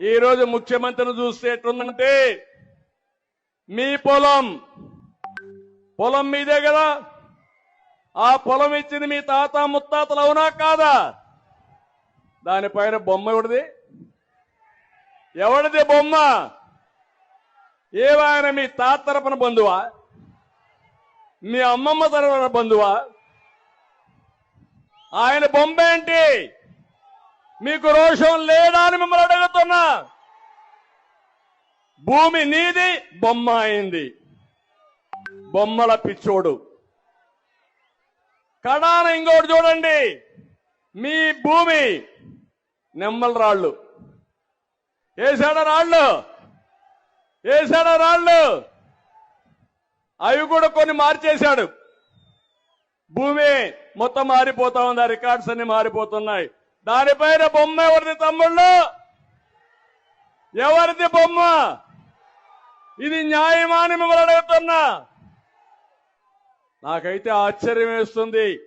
ఈ రోజు ముఖ్యమంత్రిని చూస్తే ఎట్లుందంటే మీ పొలం పొలం మీదే కదా. ఆ పొలం ఇచ్చింది మీ తాత ముత్తాతలు అవునా కాదా? దానిపైన బొమ్మ ఎవడిది? ఎవడిది బొమ్మ? ఏవాయన మీ తాత తరపున బంధువా? మీ అమ్మమ్మ తరపున బంధువా? ఆయన బొమ్మ ఏంటి? మీకు రోషం లేదా అని మిమ్మల్ని అడుగుతున్నా. భూమి నీది బొమ్మ అయింది. బొమ్మల పిచ్చోడు. కడాన ఇంకోటి చూడండి. మీ భూమి నెమ్మల రాళ్ళు. వేసాడ రాళ్ళు? వేసాడ రాళ్ళు? అవి కూడా కొన్ని మార్చేశాడు. భూమి మొత్తం మారిపోతా ఉంది ఆ రికార్డ్స్ అన్ని మారిపోతున్నాయి. దానిపైన బొమ్మ ఎవరిది తమ్ముళ్ళు? ఎవరిది బొమ్మ? ఇది న్యాయమాని మిమ్మల్ని అడుగుతున్నా. నాకైతే ఆశ్చర్యం వేస్తుంది.